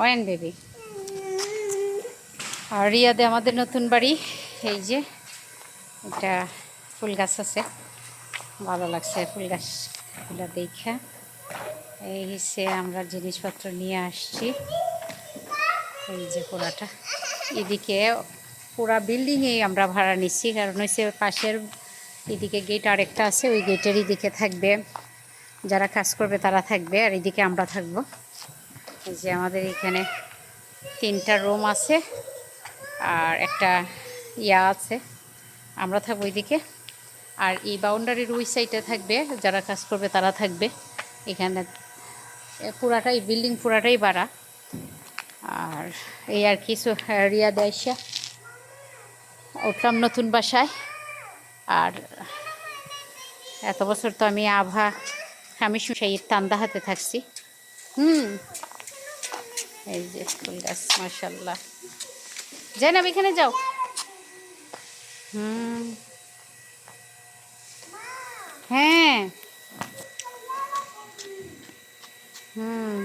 When baby. আর রিয়াদে আমাদের নতুন বাড়ি, এই যে এটা ফুল গাছ আছে। ভালো লাগছে ফুল গাছগুলো দেখা। এই হিসে আমরা জিনিসপত্র নিয়ে আসছি। এই যে পোড়াটা। এদিকে পুরা বিল্ডিংয়েই আমরা ভাড়া নিচ্ছি, কারণ হচ্ছে পাশের এদিকে গেট আরেকটা আছে, ওই গেটের এদিকে থাকবে। যারা কাজ করবে তারা থাকবে, আর এদিকে আমরা থাকব। এই যে আমাদের এখানে তিনটা রুম আছে আর একটা ইয়া আছে। আমরা থাকব ওইদিকে আর এই বাউন্ডারির ওই সাইডে থাকবে, যারা কাজ করবে তারা থাকবে। এখানে পুরাটাই, বিল্ডিং পুরাটাই বাড়া আর এই আর কিছু রিয়া দেয়সা উঠলাম নতুন বাসায়। আর এত বছর তো আমি আভা, আমি সেই তান্দা হাতে থাকছি। হুম। এই যে, ফুল গাছ মার্শাল্লাহ যাই না এখানে যাও। হুম। হ্যাঁ। হুম।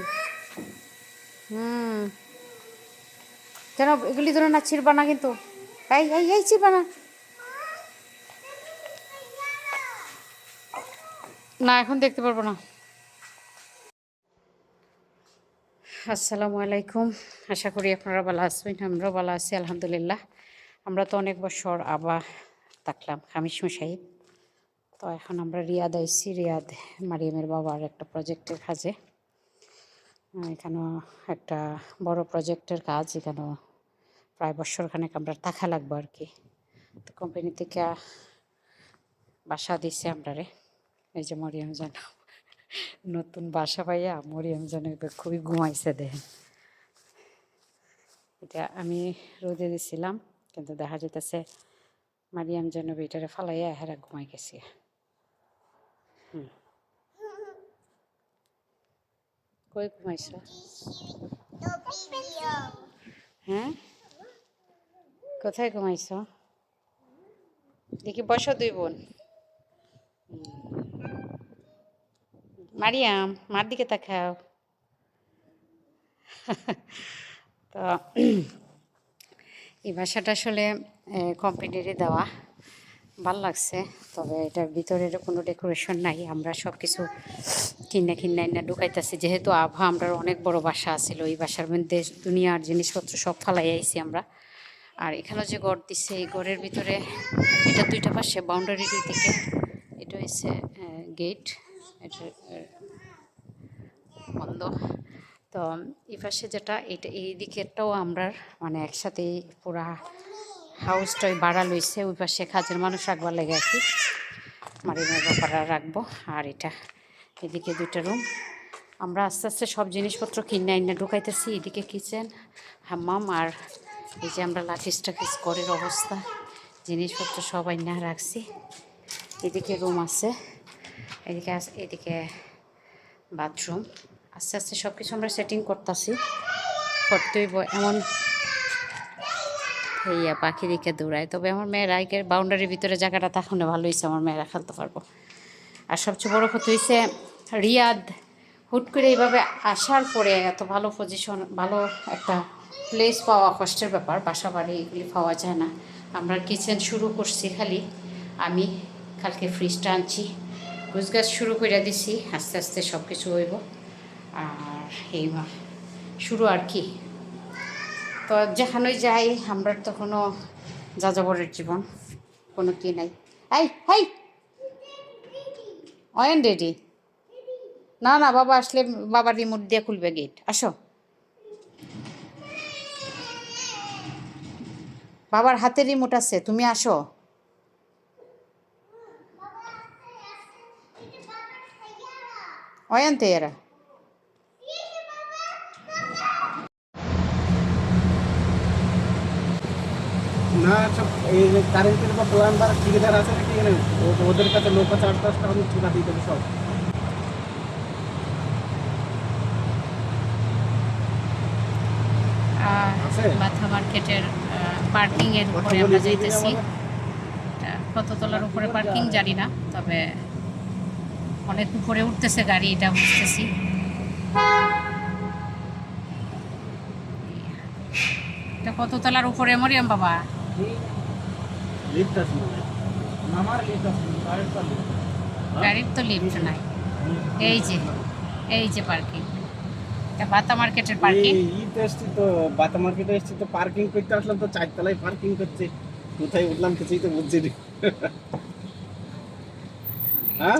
হুম। কেন এগুলি ধরে না ছিড়বা না কিন্তু। এই এই এই ছিড়বা না, এখন দেখতে পারব না। আসসালামু আলাইকুম। আশা করি আপনারা ভালো আসবেন আমরাও ভালো আছি, আলহামদুলিল্লাহ। আমরা তো অনেক বছর আবার থাকলাম খামিশ মশাই। তো এখন আমরা রিয়াদ আইসি রিয়াদ মারিয়ামের বাবার একটা প্রজেক্টের কাজে। এখানেও একটা বড় প্রজেক্টের কাজ, এখানেও প্রায় বছরখানেক আমরা থাকা লাগবো আর কি। তো কোম্পানি থেকে বাসা দিছে আমরারে, এই যে মরিয়াম যেন নতুন বাসা পাইয়া মরিয়াম এবার খুবই ঘুমাইছে দেখেন। এটা আমি রোদে দিছিলাম, কিন্তু দেখা যেতেছে মারিয়াম যেন বেটারে ফালাইয়া হেরা ঘুমাই গেছে। হুম। কই ঘুমাইছ? হ্যাঁ? কোথায় ঘুমাইছ? দেখি বসো দুই বোন। মারিয়াম মার দিকে তাকাও। তো, এই বাসাটা আসলে কোম্পানিরই দেওয়া। ভালো লাগছে, তবে এটার ভিতরে কোনো ডেকোরেশন নাই। আমরা সব কিছু কিনে কিনে না ঢুকাইতেছি। যেহেতু আভা আমরা অনেক বড় বাসা আছিল, এই বাসার মধ্যে দুনিয়ার জিনিসপত্র সব ফালাই আইছি আমরা। আর এখানে যে ঘর দিচ্ছে এই ঘরের ভিতরে, এটা দুইটা পাশে বাউন্ডারির দিকে। এটা হচ্ছে গেট বন্ধ। তো এই পাশে যেটা এটা এই দিকেরটাও আমরা মানে একসাথে পুরা হাউসটাই বাড়া লইছে, ওই পাশে কাজের মানুষ রাখবার লাগে আর কি। মারিমের ব্যাপারা রাখব। আর এটা, এদিকে দুইটা রুম আমরা আস্তে আস্তে সব জিনিসপত্র কিনে আইনা ঢুকাইতেছি, এদিকে কিচেন হাম্মাম, আর এই যে আমরা লাঠিস টাকিস ঘরের অবস্থা, জিনিসপত্র সব আইনা রাখছি। এদিকে রুম আছে। এদিকে এদিকে বাথরুম আস্তে আস্তে সব কিছু আমরা সেটিং করতেছি। করতেই এমন ইয়া পাখি দিকে দৌড়ায়। তবে আমার মেয়ের আইকের বাউন্ডারির ভিতরে জায়গাটা তখন ভালো হয়েছে আমার মেয়েরা খেলতে পারব। আর সবচেয়ে বড় কথা হয়েছে রিয়াদ। হুট করে এইভাবে আসার পরে এত ভালো পজিশন ভালো একটা প্লেস পাওয়া কষ্টের ব্যাপার। বাসা বাড়ি এগুলি পাওয়া যায় না। আমরা কিচেন শুরু করছি খালি। আমি কালকে ফ্রিজটা আনছি গুছগাছ শুরু করে দিছি, আস্তে আস্তে সব কিছু হইব। আর এই শুরু আর কি? তো যেখানেই যাই, আমরা তো কোনো যাযাবরের জীবন, কোনো কি নাই। এই, হাই! অয়েন রেডি? না না, বাবা আসলে বাবার রিমোট দিয়ে খুলবে গেট আসো। বাবার হাতে রিমোট আছে, তুমি আসো। এরা না সব এই যে কারেন্টের বা প্লাম্বার ঠিকাদার আছে নাকি এখানে? ওদের কাছে লোক আছে আট দশটা আমি ঠিকা দিয়ে দেবে সব। মাথা মার্কেটের পার্কিং এর উপরে আমরা যাইতেছি। কত তলার উপরে পার্কিং জানি না তবে অনেক উপরে উঠতেছে গাড়ি এটা বুঝতেছি। এটা কত তলার উপরে মরিয়ম বাবা? গাড়ির তো লিফট। নাই। এই যে এই যে পার্কিং। এটা বাতা মার্কেটের পার্কিং? এই এসছি তো বাতা মার্কেটে এসছি তো পার্কিং করতে আসলাম তো চারতলায় পার্কিং করছে। কোথায় উঠলাম কিছুই তো বুঝছি না। হ্যাঁ?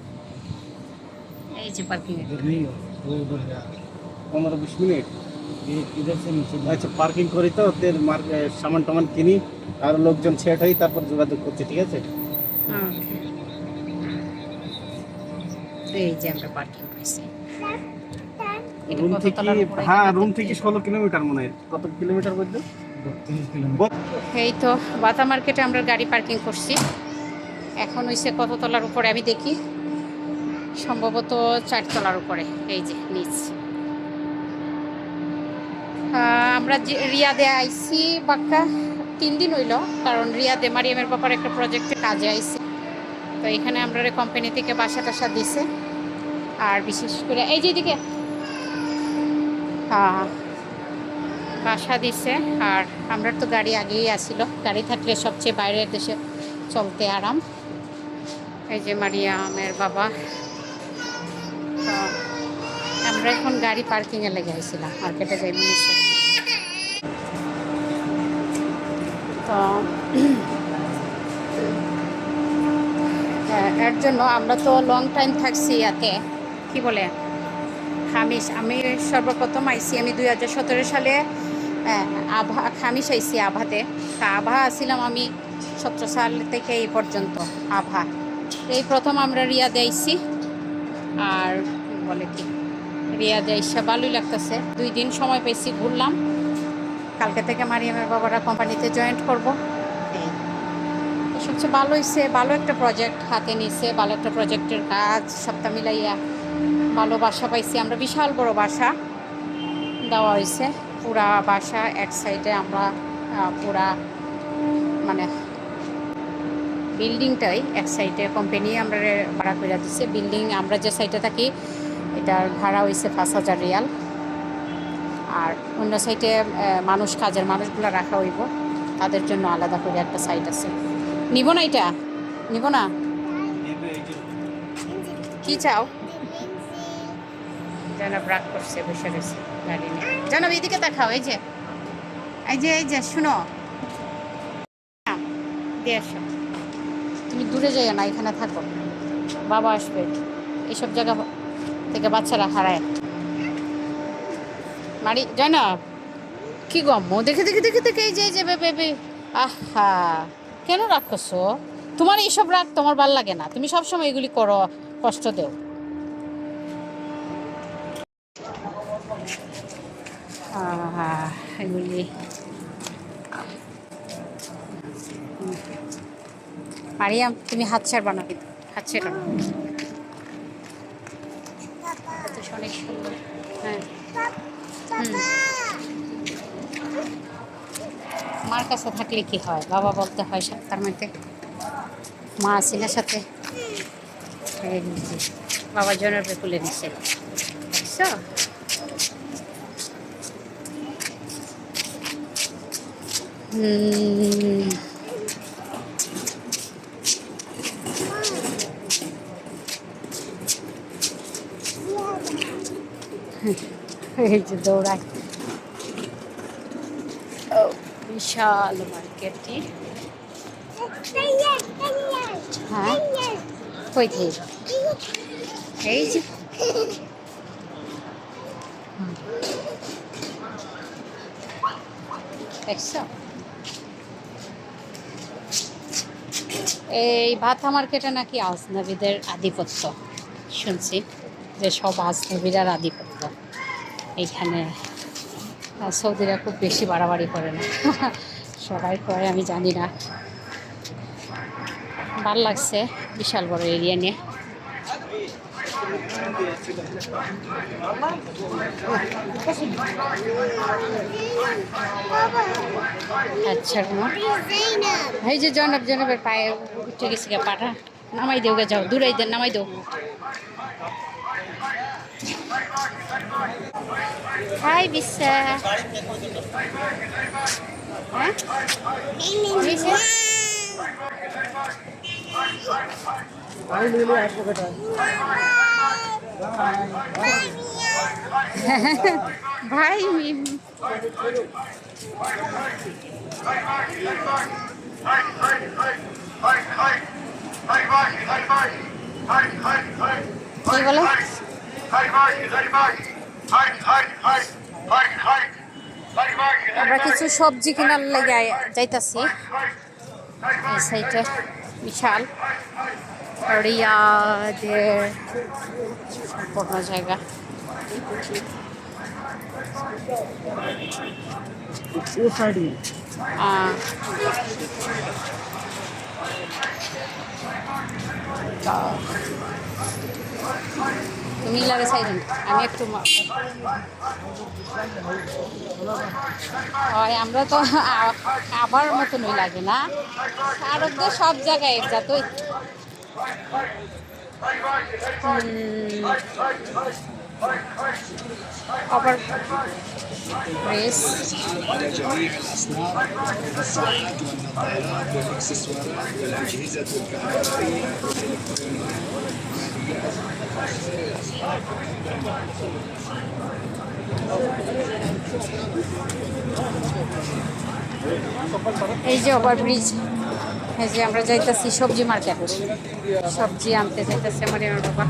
এই যে পার্কিং পনেরো বিশ মিনিট। আচ্ছা পার্কিং করি তো ওদের সামান টামান কিনি আর লোকজন সেট হই তারপর যোগাযোগ করছি ঠিক আছে? এই যে আমরা পার্কিং করছি রুম থেকে হ্যাঁ রুম থেকে ষোলো কিলোমিটার মনে হয়। কত কিলোমিটার বলতো এই তো বাতা মার্কেটে আমরা গাড়ি পার্কিং করছি। এখন ওইসে কত তলার উপর আমি দেখি। সম্ভবত চার তলার উপরে, এই যে নিচ। আমরা যে রিয়াদে আইছি, বাক্কা তিন দিন হইল, কারণ রিয়াদে মারিয়ামের ব্যাপারে একটা প্রজেক্টে কাজে আইছি। তো এখানে আমরা কোম্পানি থেকে বাসা টাসা দিছে। আর বিশেষ করে, এই যে এদিকে। হ্যাঁ বাসা দিছে, আর আমরা তো গাড়ি আগেই আসিল। গাড়ি থাকলে সবচেয়ে বাইরের দেশে চলতে আরাম। এই যে মারিয়ামের বাবা। তো আমরা এখন গাড়ি পার্কিংয়ে লেগে আইছিলাম মার্কেটে যাই নিচে তো হ্যাঁ, এর জন্য আমরা তো লং টাইম থাকছি ইয়াতে। কি বলে? খামিস আমি সর্বপ্রথম আইসি আমি দুই হাজার সতেরো সালে আহ, আভা খামিস আইসি আভাতে। তা আভা আসছিলাম আমি সতেরো সাল থেকে এই পর্যন্ত আভা। এই প্রথম আমরা রিয়াদে আইসি আর বলে কি রিয়াদে আইসা ভালোই লাগতেছে। দুই দিন সময় পেয়েছি ঘুরলাম। কালকে থেকে মারিয়ামের বাবারা কোম্পানিতে জয়েন্ট করব। এই। সবচেয়ে ভালো হয়েছে ভালো একটা প্রজেক্ট হাতে নিছে, ভালো একটা প্রজেক্টের কাজ সপ্তাহ মিলাইয়া ভালো বাসা পাইছি। আমরা বিশাল বড় বাসা দেওয়া হয়েছে পুরা বাসা এক সাইডে আমরা পুরা মানে বিল্ডিংটাই এক সাইডে কোম্পানি আমরা ভাড়া করে দিচ্ছে বিল্ডিং আমরা যে সাইডে থাকি এটার ভাড়া হয়েছে পাঁচ হাজার রিয়াল। আর অন্য সাইডে মানুষ কাজের মানুষগুলো রাখা হইব। তাদের জন্য আলাদা করে একটা সাইট আছে। নিব না এটা? নিব না? কি চাও? জানাব রাগ করছে বসে রয়েছে গাড়ি নিয়ে। জানাব এদিকে দেখাও এই যে। এই যে এই যে শুনো। হ্যাঁ, আসো। তুমি দূরে যাইও না, এখানে থাকো। বাবা আসবে। এইসব জায়গা থেকে বাচ্চারা হারায়। মারি জানাব কি গম্ম দেখে দেখে দেখে দেখে এই যে এই যে বেবে আহা, কেন করছ তোমার এইসব রাগ তোমার ভালো লাগে না। তুমি সবসময় এগুলি করো, কষ্ট দেও। এগুলি মারিয়াম, তুমি হাত ছাড় বানাও। কিন্তু হাত ছেড়ো না অনেক সুন্দর। হ্যাঁ। মার কাছে থাকলে কি হয়? বাবা বলতে হয় তার মধ্যে মা আসিনার সাথে? বাবা জনের তুলে নিচ্ছে হুম। এই যে দৌড়ায়। বিশাল মার্কেটটি। হ্যাঁ কই এই যে। এই ভাতা মার্কেটে নাকি আজনবীদের আধিপত্য। শুনছি যে সব আজনবীরার আধিপত্য। এইখানে। সৌদিরা খুব বেশি বাড়াবাড়ি করে না। সবাই করে, আমি জানি না। ভালো লাগছে বিশাল বড় এরিয়া নিয়ে। আচ্ছা এই যে জনব, জনবের পায়ে উঠে গেছে পাটা। নামাই দেও গে যাও, দূরাই দেন নামাই দেও হাই বিশ্বা হ্যাঁ বিশ্বা? আমি নিলে একশো টাকা ভাই মিম কি বলে আমরা কিছু সবজি কেনার লেগে যাইতাছি। এই সাইডে বিশাল রিয়াদের সম্পূর্ণ জায়গা। আহ, তুমি লাগে সাইডেন আমি একটু হয় আমরা তো আবার মতনই লাগে না। আরব তো সব জায়গায় হুম, আবার এই যে ওভার ব্রিজ, এই যে আমরা যাইতেছি সবজি মার্কেট। সবজি আনতে যাইতেছি আমার আমার বাবা।